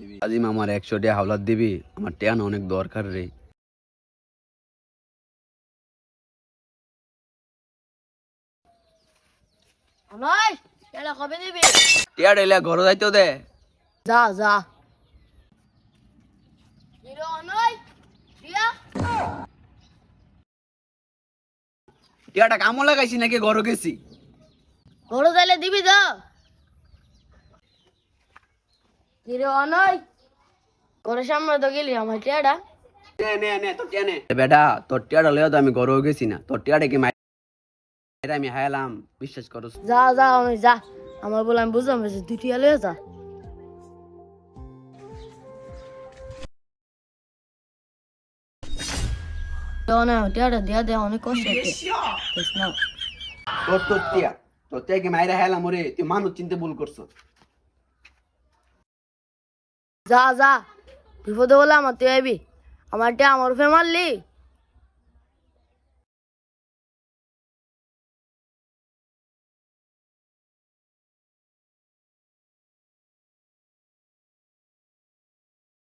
দিবি। আজিম আমার একশো টাকা হাওলাত দিবি। আমার টেয়ান অনেক দরকার রে। এটা কবে দিবি? টিয়া ডেলে ঘরে যাইতো দে। যা যা। হিরো নয় টিয়া। টিয়াটা কামও লাগাইছি নাকি ঘরে গেছি? বড় তাহলে দিবি তো। হিরো নয় ঘরের সামনে তো গেলি আমার টিয়াটা। নে নে নে তোর বেটা তোর টিয়াটা লইয়া তো আমি ঘরেও গেছি না। তোর টিয়াটা কি মাইরা আমি হায়ালাম বিশ্বাস করস। যা যা আমি যা। আমার বলে আমি বুঝলাম বেশি তুই টিয়া লয়ে যা। টিয়াটা দিয়া দেয়া অনেক কষ্ট হচ্ছে। বেশ না তোর তোর টিয়া তোর টিয়া মাইরা হায়ালাম ওরে? তুই মানুষ চিনতে ভুল করছ যা যা। বিপদে বলে আমার তুই আইবি। আমার টিয়া আমার ফে মারলি।